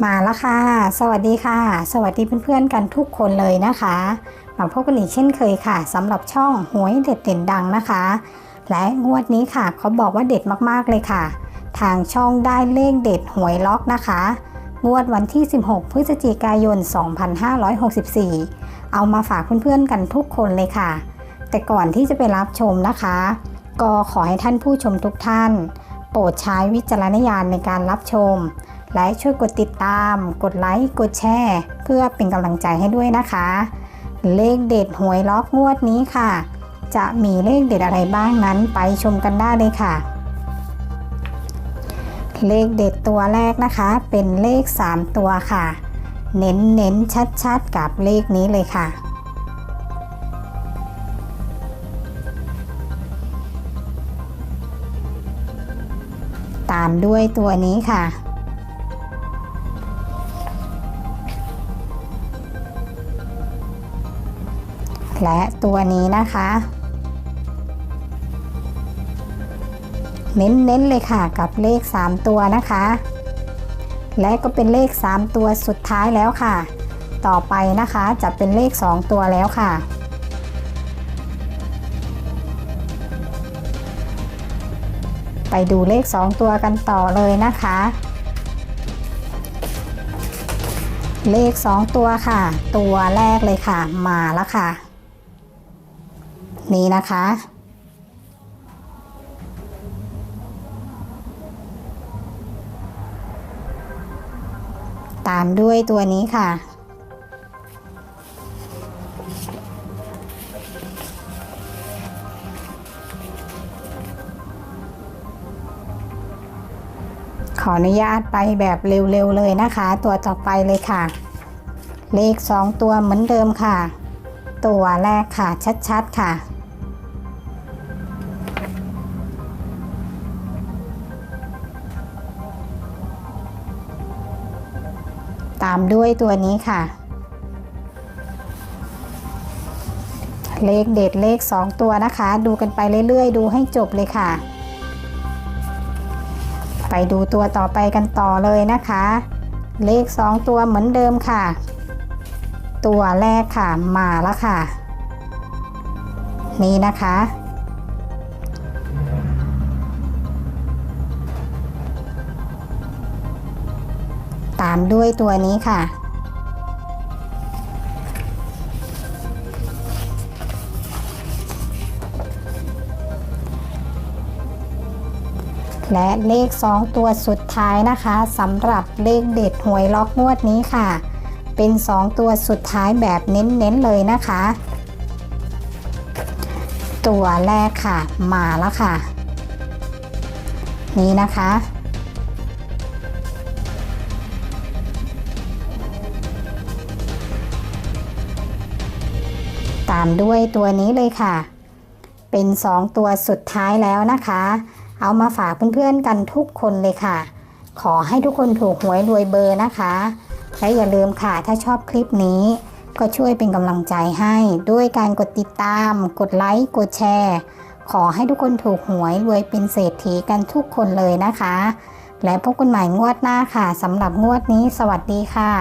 มาแล้วค่ะ สวัสดีค่ะ สวัสดีเพื่อนๆกันทุกคนเลยนะคะมาพบกันอีกเช่นเคยค่ะสำหรับช่องหวยเด็ดเด่นดังนะคะ และงวดนี้ค่ะเขาบอกว่าเด็ดมากๆเลยค่ะ ทางช่องได้เลขเด็ดหวยล็อกนะคะ งวดวันที่ 16 พฤศจิกายน 2564 เอามาฝากเพื่อนๆกันทุกคนเลยค่ะ แต่ก่อนที่จะไปรับชมนะคะ ก็ขอให้ท่านผู้ชมทุกท่าน โปรดใช้วิจารณญาณในการรับชม และช่วยกดติดตาม กดไลค์ กดแชร์ เพื่อเป็นกำลังใจให้ด้วยนะคะ เลขเด็ดหวยล็อกงวดนี้ค่ะ จะมีเลขเด็ดอะไรบ้างนั้นไปชมกันได้เลยค่ะ เลขเด็ดตัวแรกนะคะ เป็นเลข 3 ตัวค่ะ เน้นเน้นชัดชัดๆกับเลขนี้เลยค่ะตามด้วยตัวนี้ค่ะ และตัวนี้นะคะ เน้นๆเลยค่ะกับเลข 3 ตัวนะคะ และก็เป็นเลข 3 ตัวสุดท้ายแล้วค่ะ ต่อไปนะคะจะเป็นเลข 2 ตัวแล้วค่ะไปดูเลข 2 ตัวกันต่อเลยนะคะ เลข 2 ตัวค่ะ ตัวแรกเลยค่ะ มาแล้วค่ะ นี่นะคะ ตามด้วยตัวนี้ค่ะ ขออนุญาตไปแบบเร็วๆเลยนะคะ ตัวต่อไปเลยค่ะ เลข2ตัวเหมือนเดิมค่ะ ตัวแรกค่ะชัดๆค่ะ ตามด้วยตัวนี้ค่ะ เลขเด็ดเลข 2 ตัวนะคะ ดูกันไปเรื่อยๆ ดูให้จบเลยค่ะ ไปดูตัวต่อไปกันต่อเลยนะคะ เลข 2 ตัวเหมือนเดิมค่ะ ตัวแรกค่ะมาแล้วค่ะ นี่นะคะ ตามด้วยตัวนี้ค่ะ และเลข 2 ตัวสุดท้ายนะคะสำหรับเลขเด็ดหวยล็อกงวดนี้ค่ะ เป็น 2 ตัวสุดท้ายแบบเน้นๆเลยนะคะ ตัวแรกค่ะมาแล้วค่ะ นี่นะคะ ตามด้วยตัวนี้เลยค่ะ เป็น 2 ตัวสุดท้ายแล้วนะคะ เอามาฝากเพื่อนๆกันทุกคนเลยค่ะ ขอให้ทุกคนถูกหวยรวยเบอร์นะคะ และอย่าลืมค่ะถ้าชอบคลิปนี้ก็ช่วยเป็นกำลังใจให้ด้วยการกดติดตาม กดไลค์ กดแชร์ ขอให้ทุกคนถูกหวยรวยเป็นเศรษฐีกันทุกคนเลยนะคะ และพบกันใหม่งวดหน้าค่ะสำหรับงวดนี้ สวัสดีค่ะ